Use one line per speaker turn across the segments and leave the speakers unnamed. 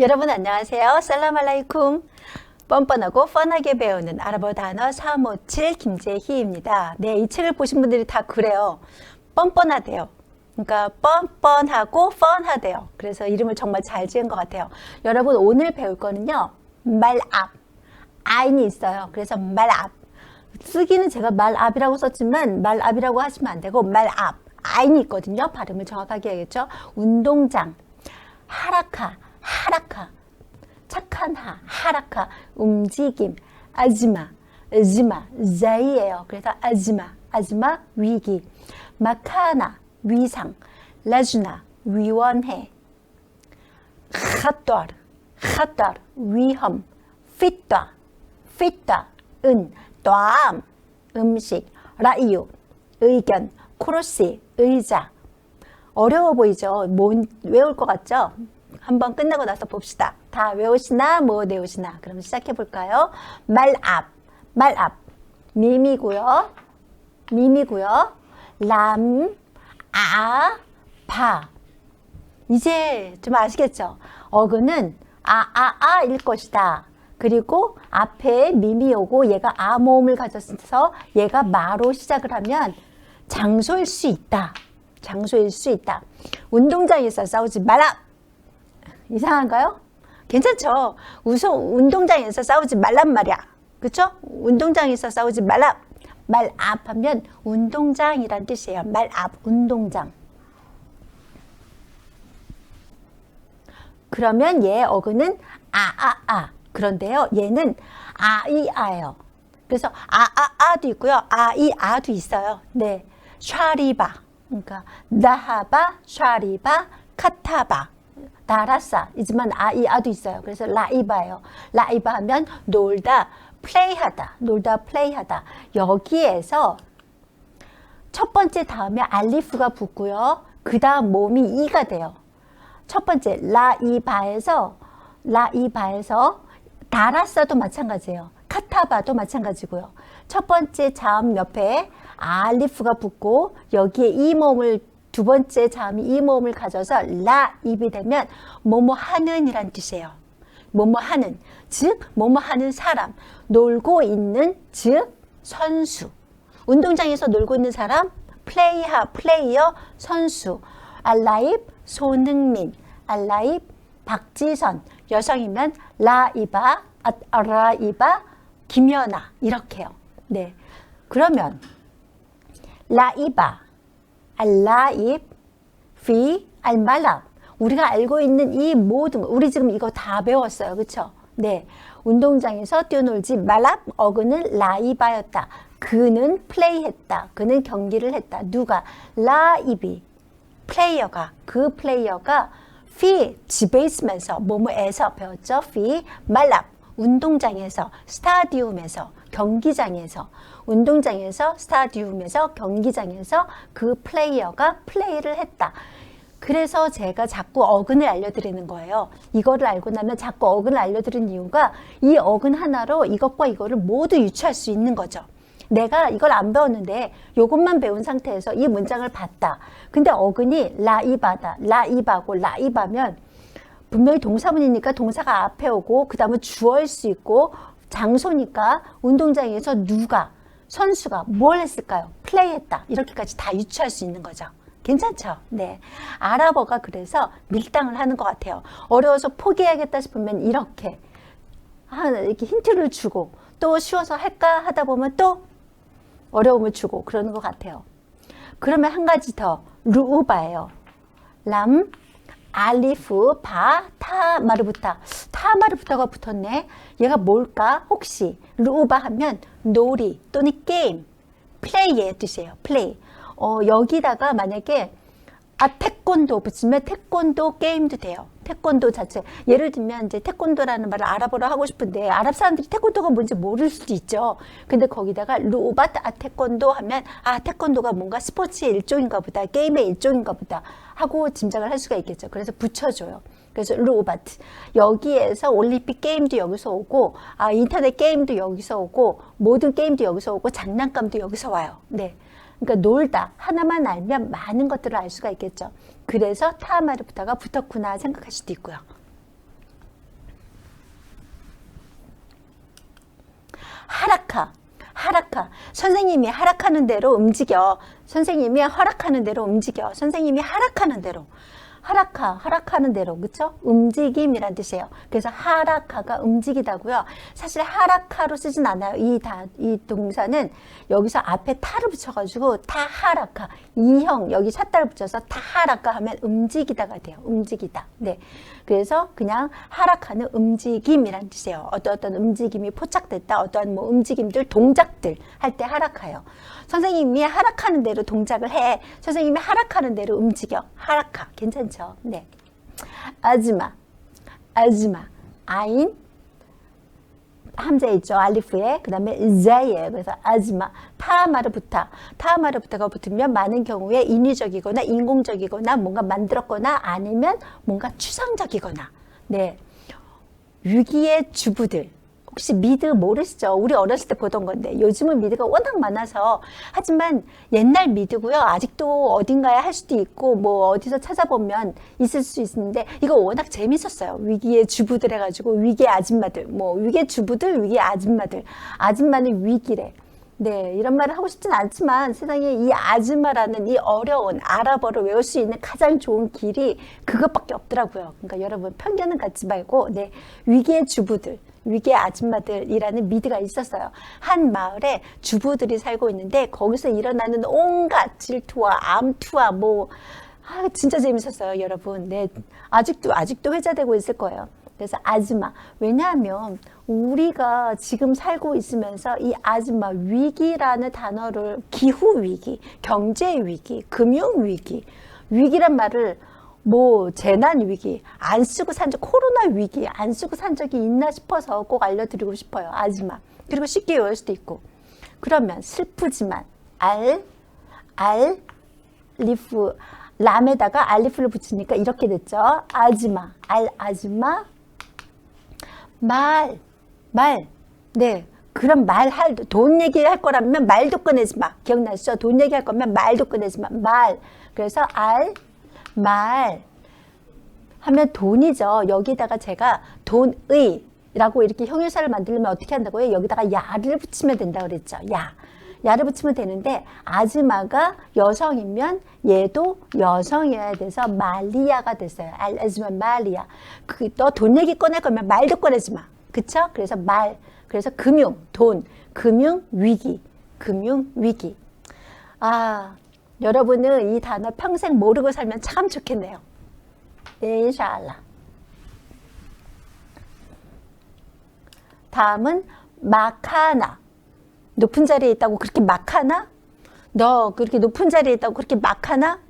여러분 안녕하세요. 살라말라이쿰. 뻔뻔하고 뻔하게 배우는 아랍어 단어 357 김재희입니다. 네, 이 책을 보신 분들이 다 그래요. 뻔뻔하대요. 그러니까 뻔뻔하고 뻔하대요. 그래서 이름을 정말 잘 지은 것 같아요. 여러분 오늘 배울 거는요. 말압. 아인이 있어요. 그래서 말압. 쓰기는 제가 말압이라고 썼지만 말압이라고 하시면 안 되고 말압. 아인이 있거든요. 발음을 정확하게 해야겠죠. 운동장. 하라카. 하라 카. 착한 하, 하라카, 움직임, 아즈마, 아즈마, 자이예요. 그래서 아즈마, 아즈마, 위기, 마카나, 위상, 라주나, 위원회, 카토르, 카토르, 위험, 피타, 피타, 은, 또암, 음식, 라이유, 의견, 코로시, 의자. 어려워 보이죠? 뭔, 외울 것 같죠? 한번 끝나고 나서 봅시다. 다 외우시나 뭐 외우시나? 그럼 시작해 볼까요? 말압, 말압, 미미고요, 미미고요. 람, 아, 바. 이제 좀 아시겠죠? 어근은 아, 아, 아일 것이다. 그리고 앞에 미미 오고 얘가 아 모음을 가졌어서 얘가 마로 시작을 하면 장소일 수 있다. 장소일 수 있다. 운동장에서 싸우지 마라. 이상한가요? 괜찮죠? 우선 운동장에서 싸우지 말란 말이야. 그쵸? 운동장에서 싸우지 말라. 말앞 하면 운동장이란 뜻이에요. 말 앞, 운동장. 그러면 얘 어근은 아아아. 그런데요, 얘는 아이아예요. 그래서 아아아도 있고요, 아이아도 있어요. 네, 샤리바. 그러니까 나하바, 샤리바, 카타바. 다라사 이지만 아 이 아도 있어요. 그래서 라이바예요. 라이바 하면 놀다, 플레이하다, 놀다, 플레이하다. 여기에서 첫 번째 다음에 알리프가 붙고요. 그 다음 몸이 이가 돼요. 첫 번째 라이바에서 라이바에서 다라사도 마찬가지예요. 카타바도 마찬가지고요. 첫 번째 자음 옆에 알리프가 붙고 여기에 이 몸을 두 번째 자음이 이 모음을 가져서 라 입이 되면 뭐뭐 하는이란 뜻이에요. 뭐뭐 하는 즉 뭐뭐 하는 사람 놀고 있는 즉 선수. 운동장에서 놀고 있는 사람 플레이하 플레이어 선수. 알라입 손흥민 알라입 박지선. 여성이면 라이바 아 라이바 김연아. 이렇게요. 네. 그러면 라이바 알라입, 피, 알말랍. 우리가 알고 있는 이 모든 우리 지금 이거 다 배웠어요. 그렇죠? 네. 운동장에서 뛰어놀지 말랍 어근은 라이바였다. 그는 플레이했다. 그는 경기를 했다. 누가? 라이비. 플레이어가 그 플레이어가 피 집에 있으면서 뭐뭐에서 배웠죠. 피 말랍 운동장에서 스타디움에서 경기장에서 운동장에서 스타디움에서 경기장에서 그 플레이어가 플레이를 했다. 그래서 제가 자꾸 어근을 알려드리는 거예요. 이거를 알고 나면 자꾸 어근을 알려드리는 이유가 이 어근 하나로 이것과 이거를 모두 유추할 수 있는 거죠. 내가 이걸 안 배웠는데 이것만 배운 상태에서 이 문장을 봤다. 근데 어근이 라이바다. 라이바고 라이바면 분명히 동사문이니까 동사가 앞에 오고 그 다음은 주어일 수 있고 장소니까 운동장에서 누가 선수가 뭘 했을까요? 플레이했다. 이렇게까지 다 유추할 수 있는 거죠. 괜찮죠? 네. 아랍어가 그래서 밀당을 하는 것 같아요. 어려워서 포기해야겠다 싶으면 이렇게 이렇게 힌트를 주고 또 쉬워서 할까 하다 보면 또 어려움을 주고 그러는 것 같아요. 그러면 한 가지 더 루우바예요. 람, 알리프, 바, 타, 마르부타. 타, 마르부타가 붙었네. 얘가 뭘까? 혹시 루우바 하면 놀이 또는 게임, 플레이의 뜻이에요. 플레이. 어, 여기다가 만약에 아 태권도 붙이면 태권도 게임도 돼요. 태권도 자체. 예를 들면 이제 태권도라는 말을 아랍어로 하고 싶은데 아랍 사람들이 태권도가 뭔지 모를 수도 있죠. 근데 거기다가 루바트 아 태권도 하면 아 태권도가 뭔가 스포츠의 일종인가 보다. 게임의 일종인가 보다. 하고 짐작을 할 수가 있겠죠. 그래서 붙여줘요. 그래서 루바트 여기에서 올림픽 게임도 여기서 오고 아 인터넷 게임도 여기서 오고 모든 게임도 여기서 오고 장난감도 여기서 와요. 네. 그러니까 놀다 하나만 알면 많은 것들을 알 수가 있겠죠. 그래서 타마르프타가 붙었구나 생각할 수도 있고요. 하라카 하락하. 선생님이 하락하는 대로 움직여. 선생님이 허락하는 대로 움직여. 선생님이 하락하는 대로. 하락하, 하락하는 대로, 그쵸? 움직임이란 뜻이에요. 그래서 하락하가 움직이다고요. 사실 하락하로 쓰진 않아요. 이 다, 이 동사는 여기서 앞에 타를 붙여가지고 타 하락하, 이형, 여기 샷다를 붙여서 타 하락하 하면 움직이다가 돼요. 움직이다. 네. 그래서 그냥 하락하는 움직임이란 뜻이에요. 어떤 어떤 움직임이 포착됐다. 어떠한 뭐 움직임들, 동작들 할 때 하락하요. 선생님이 하락하는 대로 동작을 해. 선생님이 하락하는 대로 움직여. 하락하. 괜찮죠? 네. 아즈마. 아즈마. 아인. 함자 있죠. 알리프에. 그 다음에 자예요. 그래서 아즈마. 타마르부타. 타마르부타가 붙으면 많은 경우에 인위적이거나 인공적이거나 뭔가 만들었거나 아니면 뭔가 추상적이거나. 네. 위기의 주부들. 혹시 미드 모르시죠? 우리 어렸을 때 보던 건데 요즘은 미드가 워낙 많아서 하지만 옛날 미드고요. 아직도 어딘가에 할 수도 있고 뭐 어디서 찾아보면 있을 수 있는데 이거 워낙 재밌었어요. 위기의 주부들 해가지고 위기의 아줌마들 뭐 위기의 주부들 위기의 아줌마들 아줌마는 위기래. 네, 이런 말을 하고 싶진 않지만 세상에 이 아줌마라는 이 어려운 아랍어를 외울 수 있는 가장 좋은 길이 그것밖에 없더라고요. 그러니까 여러분 편견은 갖지 말고 네, 위기의 주부들 위기의 아줌마들이라는 미드가 있었어요. 한 마을에 주부들이 살고 있는데 거기서 일어나는 온갖 질투와 암투와 뭐 아, 진짜 재밌었어요, 여러분. 네, 아직도 아직도 회자되고 있을 거예요. 그래서 아줌마. 왜냐하면 우리가 지금 살고 있으면서 이 아줌마 위기라는 단어를 기후 위기, 경제 위기, 금융 위기, 위기란 말을 뭐 재난 위기 안 쓰고 산 적 코로나 위기 안 쓰고 산 적이 있나 싶어서 꼭 알려드리고 싶어요. 아줌마. 그리고 쉽게 외울 수도 있고. 그러면 슬프지만 알 알 리프 람에다가 알리프를 붙이니까 이렇게 됐죠. 아줌마. 알 아줌마. 말 말. 네. 그럼 말할 돈 얘기할 거라면 말도 꺼내지 마. 기억나시죠? 돈 얘기할 거면 말도 꺼내지 마 말. 그래서 알 말 하면 돈이죠. 여기다가 제가 돈의 라고 이렇게 형용사를 만들면 어떻게 한다고요? 여기다가 야를 붙이면 된다 그랬죠. 야. 야를 붙이면 되는데 아즈마가 여성이면 얘도 여성이어야 돼서 말리아가 됐어요. 알즈마 말리아. 그너 돈 얘기 꺼낼 거면 말도 꺼내지 마. 그쵸? 그래서 말. 그래서 금융, 돈, 금융 위기, 금융 위기. 아, 여러분은 이 단어 평생 모르고 살면 참 좋겠네요. 인샬라. 다음은 마카나. 높은 자리에 있다고 그렇게 막하나? 너 그렇게 높은 자리에 있다고 그렇게 막하나?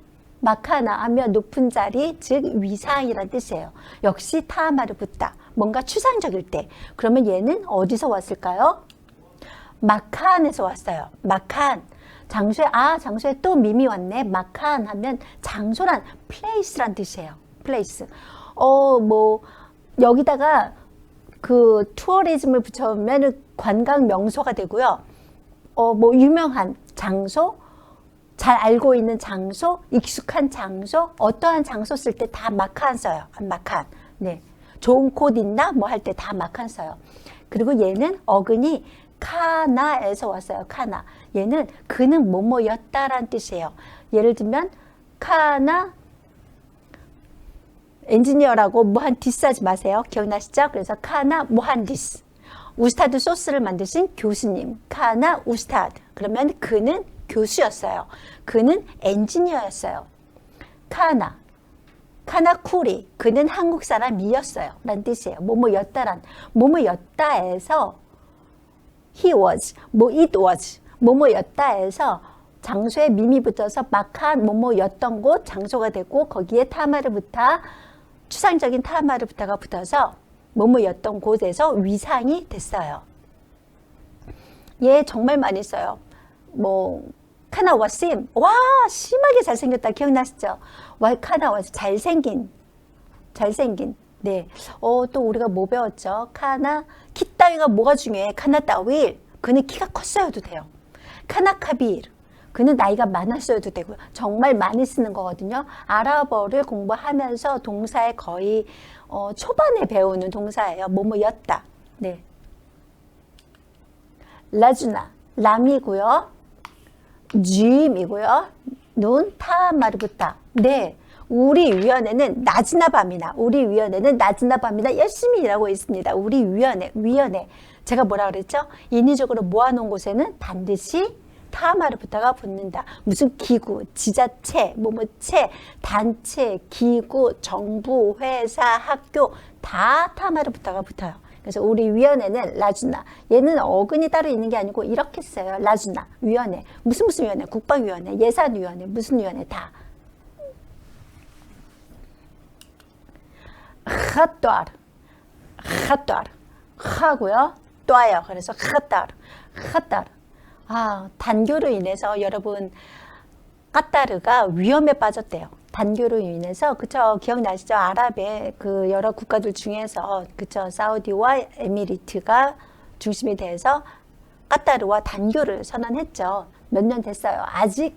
막하나 하면 높은 자리, 즉 위상이란 뜻이에요. 역시 타마르 붙다. 뭔가 추상적일 때. 그러면 얘는 어디서 왔을까요? 마칸에서 왔어요. 마칸. 장소에 아 장소에 또 미미 왔네. 마칸 하면 장소란 플레이스란 뜻이에요. 플레이스. 어 뭐 여기다가 그 투어리즘을 붙여보면 관광 명소가 되고요. 어 뭐 유명한 장소, 잘 알고 있는 장소, 익숙한 장소, 어떠한 장소 쓸 때 다 마칸 써요. 마칸. 네. 좋은 곳 있나? 뭐 할 때 다 마칸 써요. 그리고 얘는 어근이 카나에서 왔어요. 카나. 얘는 그는 뭐뭐였다란 뜻이에요. 예를 들면 카나 엔지니어라고 무한디스 하지 마세요. 기억나시죠? 그래서 카나 무한디스. 우스타드 소스를 만드신 교수님. 카나 우스타드. 그러면 그는 교수였어요. 그는 엔지니어였어요. 카나. 카나쿠리. 그는 한국 사람이었어요. 라는 뜻이에요. 뭐뭐였다란. 뭐뭐였다에서 he was, 뭐 it was, 뭐뭐였다에서 장소에 미미 붙어서 막한 뭐뭐였던 곳 장소가 되고 거기에 붙어 추상적인 타마를 붙어가 붙어서 뭐뭐였던 곳에서 위상이 됐어요. 얘 정말 많이 써요. 뭐 카나와 심, 와 심하게 잘생겼다 기억나시죠? 와 카나와 잘생긴, 잘생긴. 네. 어, 또 우리가 뭐 배웠죠? 카나, 키 따위가 뭐가 중요해? 카나 따위. 그는 키가 컸어야도 돼요. 카나카빌. 그는 나이가 많았어도 되고요. 정말 많이 쓰는 거거든요. 아랍어를 공부하면서 동사의 거의 어, 초반에 배우는 동사예요. 뭐뭐였다. 네. 라주나 람이고요. 쥐임이고요. 눈 타 마르부타. 네. 우리 위원회는 낮이나 밤이나 우리 위원회는 낮이나 밤이나 열심히 일하고 있습니다. 우리 위원회 위원회 제가 뭐라 그랬죠? 인위적으로 모아놓은 곳에는 반드시 타마르부타가 붙는다. 무슨 기구, 지자체, 뭐뭐체, 단체, 기구, 정부, 회사, 학교 다 타마르부타가 붙어요. 그래서 우리 위원회는 라주나 얘는 어근이 따로 있는 게 아니고 이렇게 써요. 라주나 위원회 무슨 무슨 위원회 국방위원회 예산위원회 무슨 위원회 다 핫도알 핫도알 하고요 또아요 그래서 핫도알 핫도알 아 단교로 인해서 여러분 까따르가 위험에 빠졌대요. 단교로 인해서 그쵸 기억나시죠? 아랍의 그 여러 국가들 중에서 그쵸 사우디와 에미리트가 중심이 돼서 까따르와 단교를 선언했죠. 몇 년 됐어요. 아직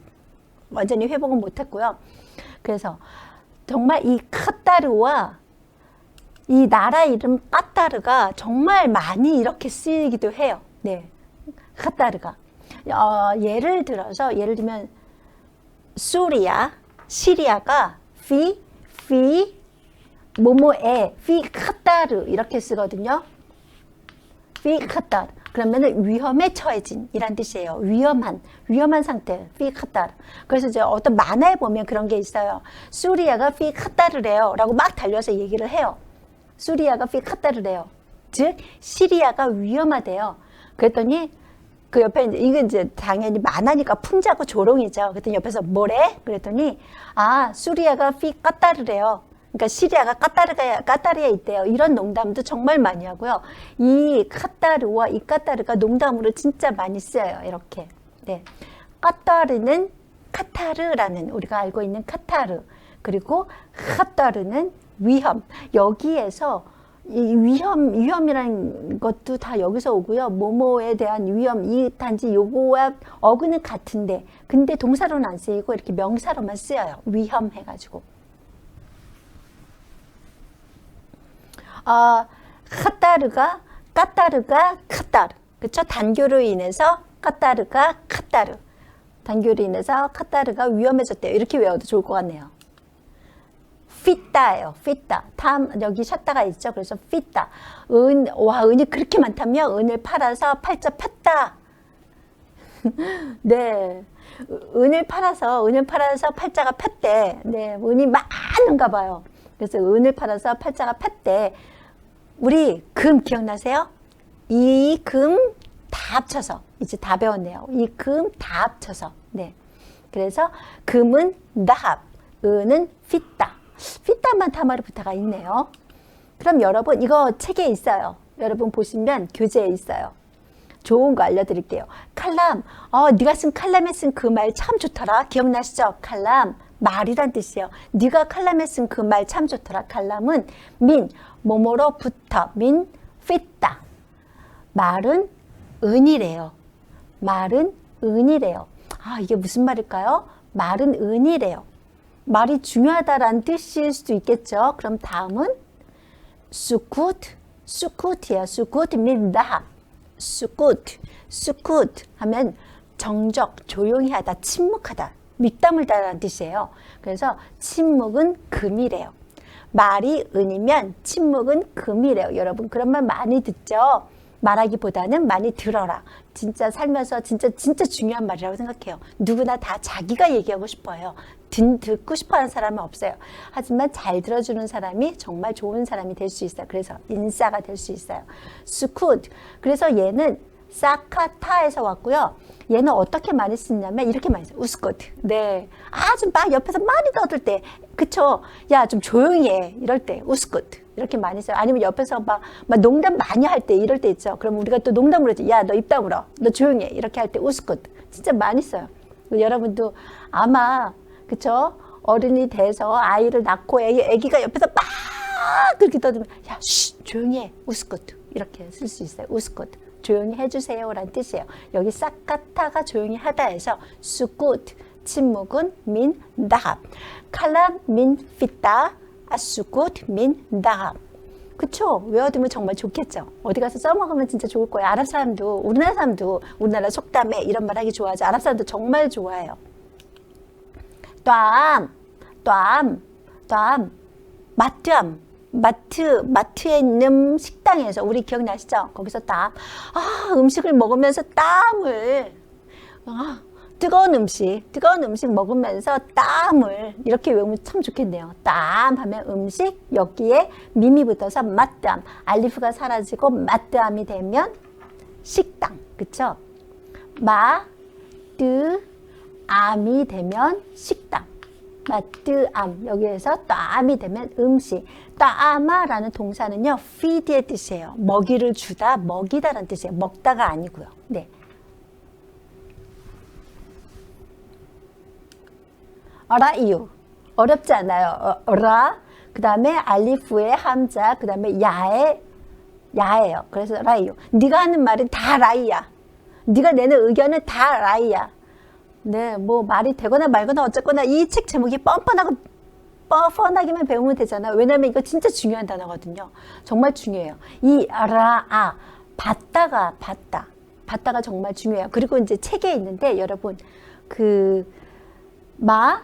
완전히 회복은 못했고요. 그래서 정말 이 카타르와 이 나라 이름 까따르가 정말 많이 이렇게 쓰이기도 해요. 네, 카타르가 어, 예를 들어서 예를 들면 수리아, 시리아가 피, 피, 모모에, 피 카타르 이렇게 쓰거든요. 피 카타르. 그러면 위험에 처해진 이란 뜻이에요. 위험한, 위험한 상태, 피 카타르. 그래서 이제 어떤 만화에 보면 그런 게 있어요. 수리아가 피 카타르래요. 라고 막 달려서 얘기를 해요. 수리아가 피 카타르래요. 즉, 시리아가 위험하대요. 그랬더니 그 옆에 이제 이게 이제 당연히 만화니까 풍자고 조롱이죠. 그랬더니 옆에서 뭐래? 그랬더니 아 수리아가 피 까따르래요. 그러니까 시리아가 까따르가 까따르에 있대요. 이런 농담도 정말 많이 하고요. 이 카타르와 이 까따르가 농담으로 진짜 많이 쓰여요. 이렇게. 네. 까따르는 카타르라는 우리가 알고 있는 카타르 그리고 카타르는 위험. 여기에서 이 위험, 위험이라는 것도 다 여기서 오고요. 모모에 대한 위험, 이 단지 요거와 어근은 같은데, 근데 동사로는 안 쓰이고 이렇게 명사로만 쓰여요. 위험 해가지고. 아, 카타르가, 까따르가 카타르. 그쵸? 단교로 인해서 까따르가 카타르. 단교로 인해서 카타르가 위험해졌대요. 이렇게 외워도 좋을 것 같네요. 피따예요. 피따. 다음 여기 셨다가 있죠. 그래서 피따. 은, 와, 은이 그렇게 많다면 은을 팔아서 팔자 폈다. 네. 은을 팔아서, 은을 팔아서 팔자가 폈대. 네. 은이 많은가 봐요. 그래서 은을 팔아서 팔자가 폈대. 우리 금 기억나세요? 이 금 다 합쳐서. 이제 다 배웠네요. 이 금 다 합쳐서. 네. 그래서 금은 나합, 은은 피따. 피따만 타마르부타가 있네요. 그럼 여러분 이거 책에 있어요. 여러분 보시면 교재에 있어요. 좋은 거 알려드릴게요. 칼람, 어, 네가 쓴 칼람에 쓴 그 말 참 좋더라. 기억나시죠? 칼람, 말이란 뜻이에요. 네가 칼람에 쓴 그 말 참 좋더라. 칼람은 민, 뭐뭐로부터, 민, 피따. 말은 은이래요. 말은 은이래요. 아, 이게 무슨 말일까요? 말은 은이래요. 말이 중요하다라는 뜻일 수도 있겠죠. 그럼 다음은 수쿠트, 수쿠트야. 수쿠트 means 나. 수쿠트, 수쿠트 하면 정적, 조용히 하다, 침묵하다, 밑다물다라는 뜻이에요. 그래서 침묵은 금이래요. 말이 은이면 침묵은 금이래요. 여러분 그런 말 많이 듣죠? 말하기보다는 많이 들어라. 진짜 살면서 진짜 진짜 중요한 말이라고 생각해요. 누구나 다 자기가 얘기하고 싶어요. 듣, 듣고 싶어하는 사람은 없어요. 하지만 잘 들어주는 사람이 정말 좋은 사람이 될 수 있어요. 그래서 인싸가 될 수 있어요. 스쿠드. 그래서 얘는 사카타에서 왔고요. 얘는 어떻게 많이 쓰냐면 이렇게 많이 써요. 우스코트. 네. 아주 막 옆에서 많이 떠들 때, 그쵸? 야, 좀 조용히 해. 이럴 때, 우스코트. 이렇게 많이 써요. 아니면 옆에서 막, 막 농담 많이 할 때, 이럴 때 있죠. 그럼 우리가 또 농담으로 하지. 야, 너 입 다물어. 너 조용히 해. 이렇게 할 때 우스코트. 진짜 많이 써요. 여러분도 아마, 그쵸? 어른이 돼서 아이를 낳고 애기, 애기가 옆에서 막 그렇게 떠들면, 야, 쉬, 조용히 해. 우스코트. 이렇게 쓸 수 있어요. 우스코트. 조용히 해주세요. 라는 뜻이에요. 여기 싹가타가 조용히 하다 해서 수굿 침묵은 민 다합 칼람 민 피따 السكوت من 그쵸? 외워두면 정말 좋겠죠? 어디 가서 써먹으면 진짜 좋을 거예요. 아랍 사람도, 우리나라 사람도, 우리나라 속담에 이런 말 하기 좋아하죠. 아랍 사람도 정말 좋아해요. 땀, 땀, 땀, 마뜸, 마트 마트에 있는 식당에서 우리 기억나시죠? 거기서 땀. 아 음식을 먹으면서 땀을 아 뜨거운 음식, 뜨거운 음식 먹으면서 땀을 이렇게 외우면 참 좋겠네요. 땀 하면 음식, 여기에 미미 붙어서 맛땀, 알리프가 사라지고 맛땀이 되면 식당, 그쵸? 마, 뜨, 암이 되면 식당. 마뜨암. 여기에서 따암이 되면 음식. 따아마라는 동사는요 feed의 뜻이에요. 먹이를 주다 먹이다라는 뜻이에요. 먹다가 아니고요. 네 어라이유 어렵지 않아요 어, 라 그다음에 알리프의 함자 그다음에 야에 야예요 그래서 라이유 네가 하는 말은 다 라이야 네가 내는 의견은 다 라이야 네, 뭐 말이 되거나 말거나 어쨌거나 이 책 제목이 뻔뻔하고 뻔뻔하게만 배우면 되잖아요. 왜냐면 이거 진짜 중요한 단어거든요. 정말 중요해요. 이 라, 아, 봤다가 봤다. 봤다가 정말 중요해요. 그리고 이제 책에 있는데 여러분 그 마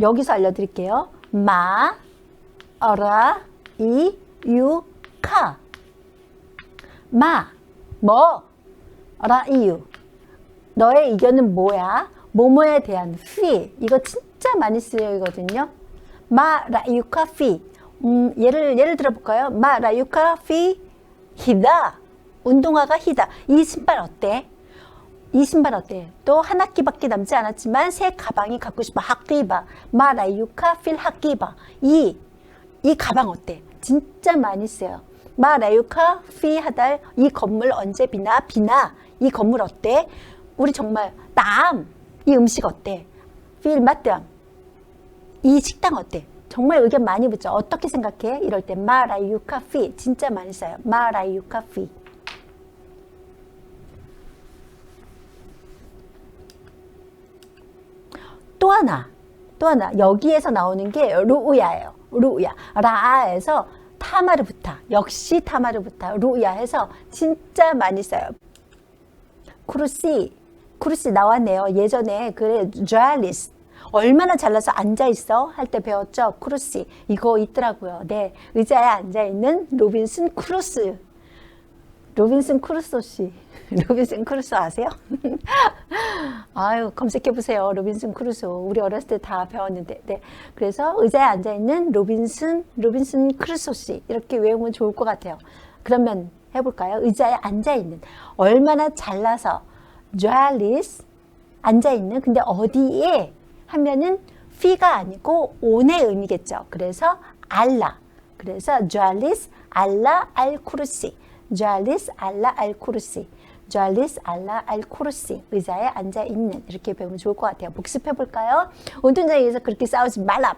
여기서 알려드릴게요. 마, 어라, 이, 유, 카. 마, 뭐, 어라, 이유. 너의 의견은 뭐야? 뭐뭐에 대한 fee 이거 진짜 많이 쓰이거든요. 마 라 유카 fee 음, 예를 예를 들어 볼까요? 마 라 유카 fee 히다 운동화가 히다 이 신발 어때? 이 신발 어때? 또 한 학기밖에 남지 않았지만 새 가방이 갖고 싶어 학기바 마 라유카 필 학기바 이 이 가방 어때? 진짜 많이 써요. 마 라유카 피 하달 이 건물 언제 비나 비나 이 건물 어때? 우리 정말 땀 이 음식 어때? feel 맛담. 이 식당 어때? 정말 의견 많이 붙죠. 어떻게 생각해? 이럴 때 마라유 카 피 진짜 많이 써요. 마라유 카 피. 또 하나, 또 하나 여기에서 나오는 게 루우야예요. 루우야. 라아에서 타마르부타. 역시 타마르부타. 루우야 해서 진짜 많이 써요. 크루시 크루시 나왔네요. 예전에 그래 듀알리스 얼마나 잘나서 앉아 있어 할 때 배웠죠. 크루시 이거 있더라고요. 네 의자에 앉아 있는 로빈슨 크루스. 로빈슨 크루소 씨. 로빈슨 크루소 아세요? 아유 검색해 보세요. 로빈슨 크루소. 우리 어렸을 때 다 배웠는데. 네. 그래서 의자에 앉아 있는 로빈슨 로빈슨 크루소 씨 이렇게 외우면 좋을 것 같아요. 그러면 해볼까요? 의자에 앉아 있는 얼마나 잘나서 듀알리스 앉아 있는 근데 어디에 하면은 피가 아니고 온의 의미겠죠. 그래서 알라. 그래서 듀알리스 알라 알 쿠르시. 듀알리스 알라 알 쿠르시. 듀알리스 알라 알 쿠르시. 의자에 앉아 있는 이렇게 배우면 좋을 것 같아요. 복습해 볼까요? 온통장에서 그렇게 싸우지 말라.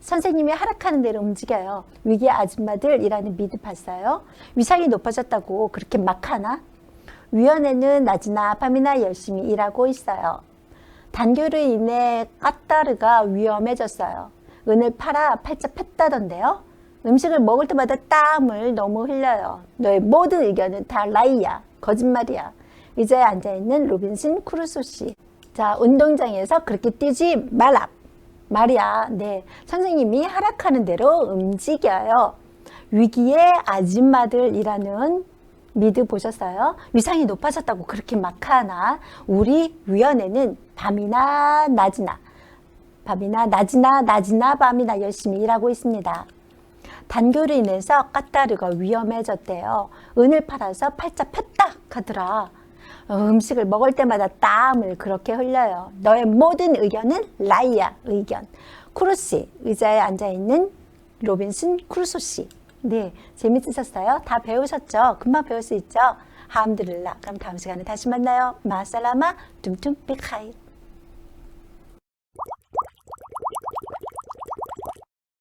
선생님이 하락하는 대로 움직여요. 위기 아줌마들이라는 미드 봤어요. 위상이 높아졌다고 그렇게 막 하나? 위원회는 낮이나 밤이나 열심히 일하고 있어요. 단교로 인해 까따르가 위험해졌어요. 은을 팔아 팔자 팼다던데요. 음식을 먹을 때마다 땀을 너무 흘려요. 너의 모든 의견은 다 라이야. 거짓말이야. 의자에 앉아있는 로빈슨 크루소 씨. 자, 운동장에서 그렇게 뛰지 말라. 말이야. 네. 선생님이 하락하는 대로 움직여요. 위기의 아줌마들이라는 미드 보셨어요? 위상이 높아졌다고 그렇게 막 하나? 우리 위원회는 밤이나 낮이나 밤이나 낮이나 낮이나 밤이나 열심히 일하고 있습니다. 단교로 인해서 까따르가 위험해졌대요. 은을 팔아서 팔자 폈다 하더라. 음식을 먹을 때마다 땀을 그렇게 흘려요. 너의 모든 의견은 라이야 의견. 크루시 의자에 앉아 있는 로빈슨 크루소 씨. 네, 재밌으셨어요? 다 배우셨죠? 금방 배울 수 있죠? 하암드릴라. 그럼 다음 시간에 다시 만나요. 마살라마 tumtum 빅하이.